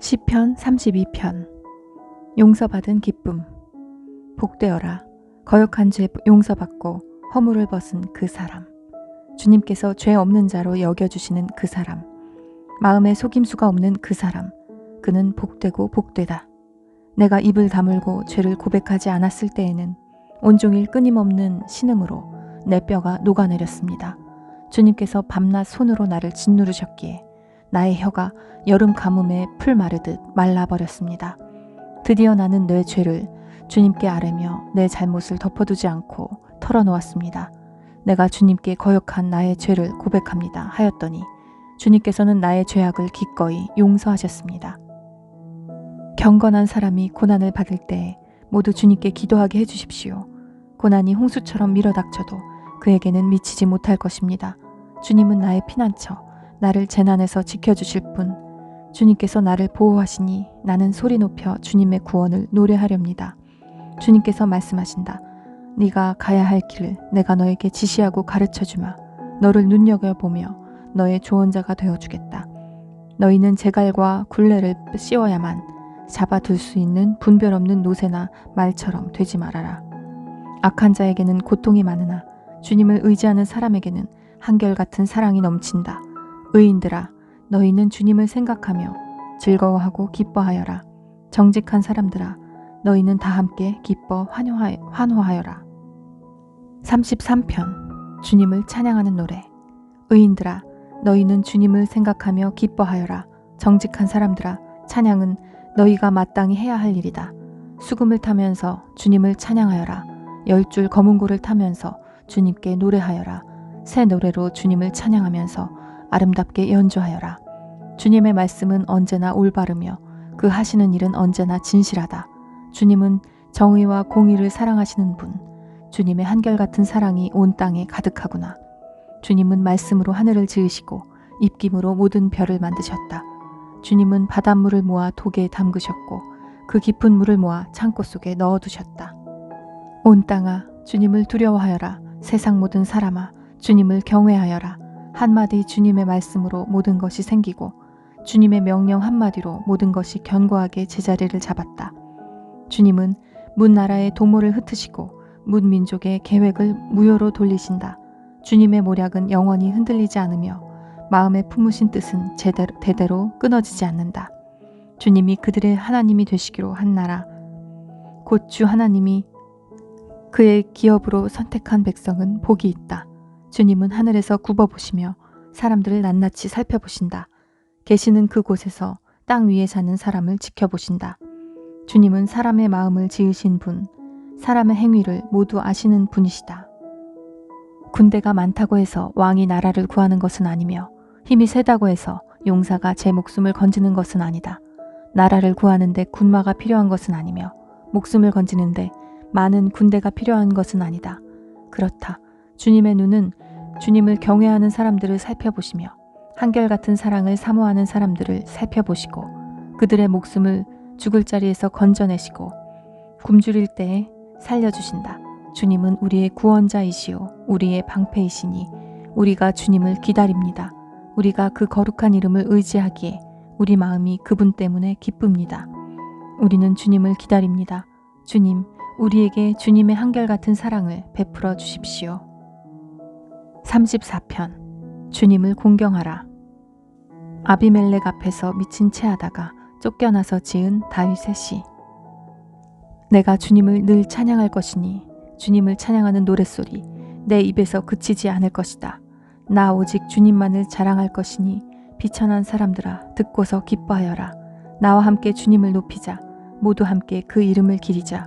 시편 32편. 용서받은 기쁨. 복되어라. 거역한 죄 용서받고 허물을 벗은 그 사람. 주님께서 죄 없는 자로 여겨주시는 그 사람. 마음에 속임수가 없는 그 사람. 그는 복되고 복되다. 내가 입을 다물고 죄를 고백하지 않았을 때에는 온종일 끊임없는 신음으로 내 뼈가 녹아내렸습니다. 주님께서 밤낮 손으로 나를 짓누르셨기에 나의 혀가 여름 가뭄에 풀 마르듯 말라버렸습니다. 드디어 나는 내 죄를 주님께 아뢰며 내 잘못을 덮어두지 않고 털어놓았습니다. 내가 주님께 거역한 나의 죄를 고백합니다. 하였더니 주님께서는 나의 죄악을 기꺼이 용서하셨습니다. 경건한 사람이 고난을 받을 때 모두 주님께 기도하게 해주십시오. 고난이 홍수처럼 밀어닥쳐도 그에게는 미치지 못할 것입니다. 주님은 나의 피난처, 나를 재난에서 지켜주실 분, 주님께서 나를 보호하시니 나는 소리 높여 주님의 구원을 노래하렵니다. 주님께서 말씀하신다. 네가 가야 할 길을 내가 너에게 지시하고 가르쳐 주마. 너를 눈여겨 보며 너의 조언자가 되어 주겠다. 너희는 제갈과 굴레를 씌워야만 잡아둘 수 있는 분별 없는 노새나 말처럼 되지 말아라. 악한 자에게는 고통이 많으나 주님을 의지하는 사람에게는 한결같은 사랑이 넘친다. 의인들아 너희는 주님을 생각하며 즐거워하고 기뻐하여라. 정직한 사람들아 너희는 다 함께 기뻐 환호하, 환호하여라. 33편 주님을 찬양하는 노래 의인들아 너희는 주님을 생각하며 기뻐하여라. 정직한 사람들아 찬양은 너희가 마땅히 해야 할 일이다. 수금을 타면서 주님을 찬양하여라. 열 줄 검은 고를 타면서 주님께 노래하여라. 새 노래로 주님을 찬양하면서 아름답게 연주하여라. 주님의 말씀은 언제나 올바르며 그 하시는 일은 언제나 진실하다. 주님은 정의와 공의를 사랑하시는 분. 주님의 한결같은 사랑이 온 땅에 가득하구나. 주님은 말씀으로 하늘을 지으시고 입김으로 모든 별을 만드셨다. 주님은 바닷물을 모아 독에 담그셨고 그 깊은 물을 모아 창고 속에 넣어두셨다. 온 땅아 주님을 두려워하여라. 세상 모든 사람아 주님을 경외하여라. 한마디 주님의 말씀으로 모든 것이 생기고 주님의 명령 한마디로 모든 것이 견고하게 제자리를 잡았다. 주님은 문 나라의 도모를 흩으시고 문 민족의 계획을 무효로 돌리신다. 주님의 모략은 영원히 흔들리지 않으며 마음에 품으신 뜻은 제대로, 대대로 끊어지지 않는다. 주님이 그들의 하나님이 되시기로 한 나라, 곧 주 하나님이 그의 기업으로 선택한 백성은 복이 있다. 주님은 하늘에서 굽어보시며 사람들을 낱낱이 살펴보신다. 계시는 그곳에서 땅 위에 사는 사람을 지켜보신다. 주님은 사람의 마음을 지으신 분, 사람의 행위를 모두 아시는 분이시다. 군대가 많다고 해서 왕이 나라를 구하는 것은 아니며 힘이 세다고 해서 용사가 제 목숨을 건지는 것은 아니다. 나라를 구하는데 군마가 필요한 것은 아니며 목숨을 건지는데 많은 군대가 필요한 것은 아니다. 그렇다. 주님의 눈은 주님을 경외하는 사람들을 살펴보시며 한결같은 사랑을 사모하는 사람들을 살펴보시고 그들의 목숨을 죽을 자리에서 건져내시고 굶주릴 때에 살려주신다. 주님은 우리의 구원자이시오. 우리의 방패이시니 우리가 주님을 기다립니다. 우리가 그 거룩한 이름을 의지하기에 우리 마음이 그분 때문에 기쁩니다. 우리는 주님을 기다립니다. 주님, 우리에게 주님의 한결같은 사랑을 베풀어 주십시오. 34편 주님을 공경하라 아비멜렉 앞에서 미친 채 하다가 쫓겨나서 지은 다윗의 시 내가 주님을 늘 찬양할 것이니 주님을 찬양하는 노랫소리 내 입에서 그치지 않을 것이다. 나 오직 주님만을 자랑할 것이니 비천한 사람들아 듣고서 기뻐하여라. 나와 함께 주님을 높이자. 모두 함께 그 이름을 기리자.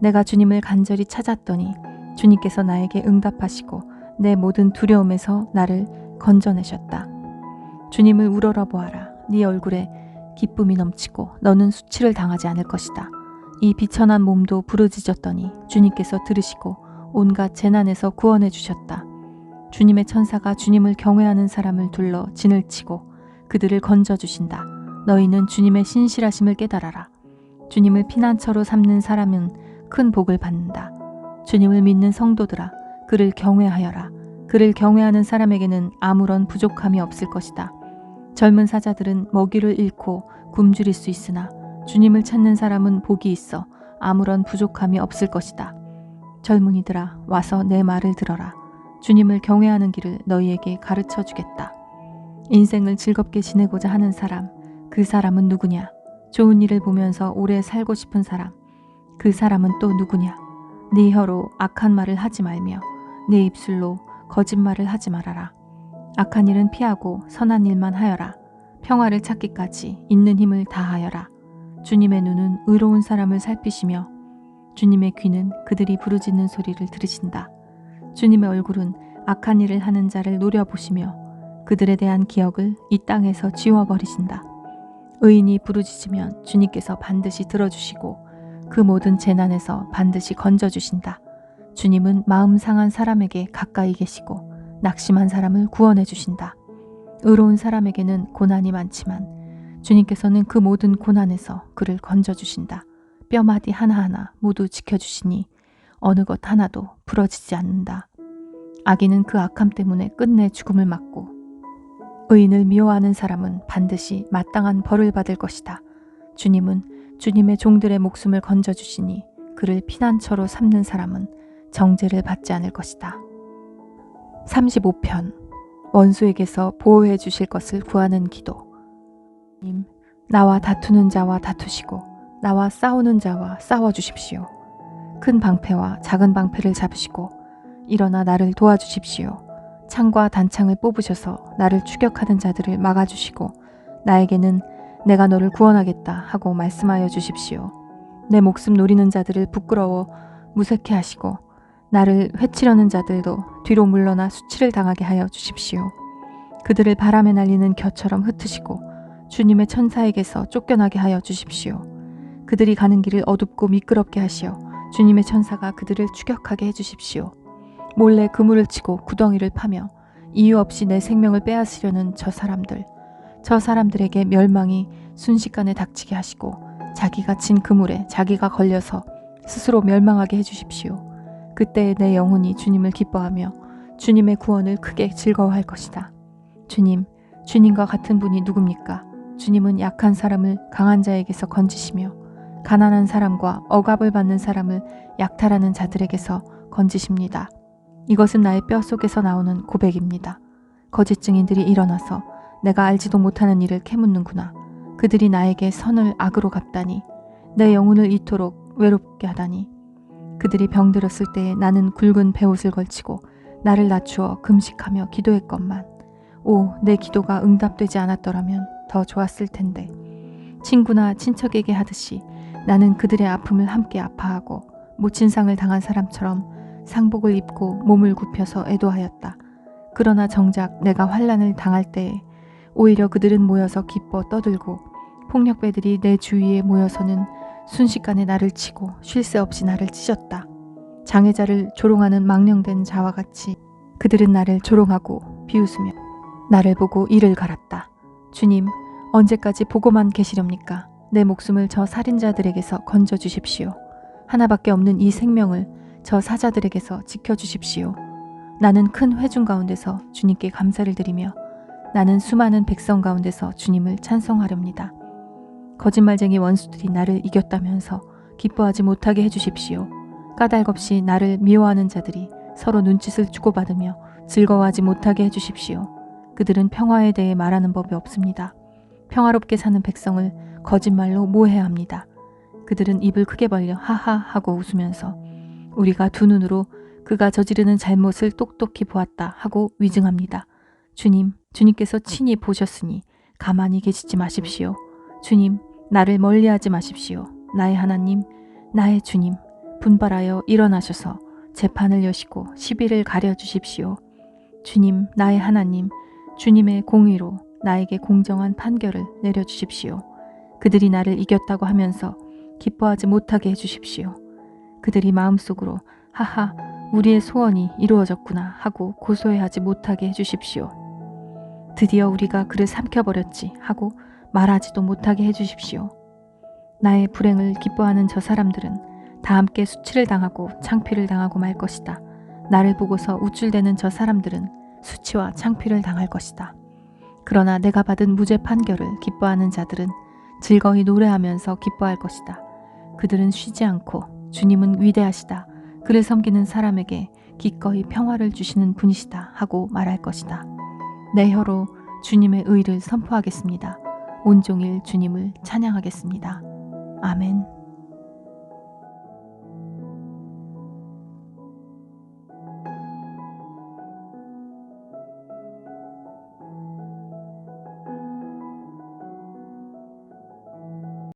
내가 주님을 간절히 찾았더니 주님께서 나에게 응답하시고 내 모든 두려움에서 나를 건져내셨다. 주님을 우러러 보아라. 네 얼굴에 기쁨이 넘치고 너는 수치를 당하지 않을 것이다. 이 비천한 몸도 부르짖었더니 주님께서 들으시고 온갖 재난에서 구원해 주셨다. 주님의 천사가 주님을 경외하는 사람을 둘러 진을 치고 그들을 건져 주신다. 너희는 주님의 신실하심을 깨달아라. 주님을 피난처로 삼는 사람은 큰 복을 받는다. 주님을 믿는 성도들아 그를 경외하여라. 그를 경외하는 사람에게는 아무런 부족함이 없을 것이다. 젊은 사자들은 먹이를 잃고 굶주릴 수 있으나 주님을 찾는 사람은 복이 있어 아무런 부족함이 없을 것이다. 젊은이들아 와서 내 말을 들어라. 주님을 경외하는 길을 너희에게 가르쳐 주겠다. 인생을 즐겁게 지내고자 하는 사람, 그 사람은 누구냐? 좋은 일을 보면서 오래 살고 싶은 사람, 그 사람은 또 누구냐? 네 혀로 악한 말을 하지 말며 네 입술로 거짓말을 하지 말아라. 악한 일은 피하고 선한 일만 하여라. 평화를 찾기까지 있는 힘을 다하여라. 주님의 눈은 의로운 사람을 살피시며 주님의 귀는 그들이 부르짖는 소리를 들으신다. 주님의 얼굴은 악한 일을 하는 자를 노려보시며 그들에 대한 기억을 이 땅에서 지워버리신다. 의인이 부르짖으면 주님께서 반드시 들어주시고 그 모든 재난에서 반드시 건져주신다. 주님은 마음 상한 사람에게 가까이 계시고 낙심한 사람을 구원해 주신다. 의로운 사람에게는 고난이 많지만 주님께서는 그 모든 고난에서 그를 건져 주신다. 뼈마디 하나하나 모두 지켜 주시니 어느 것 하나도 부러지지 않는다. 악인은 그 악함 때문에 끝내 죽음을 맞고 의인을 미워하는 사람은 반드시 마땅한 벌을 받을 것이다. 주님은 주님의 종들의 목숨을 건져 주시니 그를 피난처로 삼는 사람은 정죄를 받지 않을 것이다. 35편 원수에게서 보호해 주실 것을 구하는 기도 님 나와 다투는 자와 다투시고 나와 싸우는 자와 싸워 주십시오. 큰 방패와 작은 방패를 잡으시고 일어나 나를 도와주십시오. 창과 단창을 뽑으셔서 나를 추격하는 자들을 막아주시고 나에게는 내가 너를 구원하겠다 하고 말씀하여 주십시오. 내 목숨 노리는 자들을 부끄러워 무색해 하시고 나를 회치려는 자들도 뒤로 물러나 수치를 당하게 하여 주십시오. 그들을 바람에 날리는 겨처럼 흩으시고 주님의 천사에게서 쫓겨나게 하여 주십시오. 그들이 가는 길을 어둡고 미끄럽게 하시어 주님의 천사가 그들을 추격하게 해 주십시오. 몰래 그물을 치고 구덩이를 파며 이유 없이 내 생명을 빼앗으려는 저 사람들, 저 사람들에게 멸망이 순식간에 닥치게 하시고 자기가 친 그물에 자기가 걸려서 스스로 멸망하게 해 주십시오. 그때 내 영혼이 주님을 기뻐하며 주님의 구원을 크게 즐거워할 것이다. 주님, 주님과 같은 분이 누굽니까? 주님은 약한 사람을 강한 자에게서 건지시며 가난한 사람과 억압을 받는 사람을 약탈하는 자들에게서 건지십니다. 이것은 나의 뼈 속에서 나오는 고백입니다. 거짓 증인들이 일어나서 내가 알지도 못하는 일을 캐묻는구나. 그들이 나에게 선을 악으로 갚다니 내 영혼을 이토록 외롭게 하다니 그들이 병들었을 때에 나는 굵은 베옷을 걸치고 나를 낮추어 금식하며 기도했건만 오 내 기도가 응답되지 않았더라면 더 좋았을 텐데 친구나 친척에게 하듯이 나는 그들의 아픔을 함께 아파하고 모친상을 당한 사람처럼 상복을 입고 몸을 굽혀서 애도하였다. 그러나 정작 내가 환란을 당할 때에 오히려 그들은 모여서 기뻐 떠들고 폭력배들이 내 주위에 모여서는 순식간에 나를 치고 쉴 새 없이 나를 찢었다. 장애자를 조롱하는 망령된 자와 같이 그들은 나를 조롱하고 비웃으며 나를 보고 이를 갈았다. 주님, 언제까지 보고만 계시렵니까? 내 목숨을 저 살인자들에게서 건져 주십시오. 하나밖에 없는 이 생명을 저 사자들에게서 지켜 주십시오. 나는 큰 회중 가운데서 주님께 감사를 드리며 나는 수많은 백성 가운데서 주님을 찬송하렵니다. 거짓말쟁이 원수들이 나를 이겼다면서 기뻐하지 못하게 해주십시오. 까닭없이 나를 미워하는 자들이 서로 눈짓을 주고받으며 즐거워하지 못하게 해주십시오. 그들은 평화에 대해 말하는 법이 없습니다. 평화롭게 사는 백성을 거짓말로 모해합니다. 그들은 입을 크게 벌려 하하 하고 웃으면서 우리가 두 눈으로 그가 저지르는 잘못을 똑똑히 보았다 하고 위증합니다. 주님, 주님께서 친히 보셨으니 가만히 계시지 마십시오. 주님, 나를 멀리하지 마십시오. 나의 하나님, 나의 주님, 분발하여 일어나셔서 재판을 여시고 시비를 가려 주십시오. 주님, 나의 하나님, 주님의 공의로 나에게 공정한 판결을 내려 주십시오. 그들이 나를 이겼다고 하면서 기뻐하지 못하게 해 주십시오. 그들이 마음속으로 하하, 우리의 소원이 이루어졌구나 하고 고소해하지 못하게 해 주십시오. 드디어 우리가 그를 삼켜버렸지 하고 말하지도 못하게 해주십시오. 나의 불행을 기뻐하는 저 사람들은 다 함께 수치를 당하고 창피를 당하고 말 것이다. 나를 보고서 우쭐대는 저 사람들은 수치와 창피를 당할 것이다. 그러나 내가 받은 무죄 판결을 기뻐하는 자들은 즐거이 노래하면서 기뻐할 것이다. 그들은 쉬지 않고 주님은 위대하시다. 그를 섬기는 사람에게 기꺼이 평화를 주시는 분이시다 하고 말할 것이다. 내 혀로 주님의 의를 선포하겠습니다. 온종일 주님을 찬양하겠습니다. 아멘.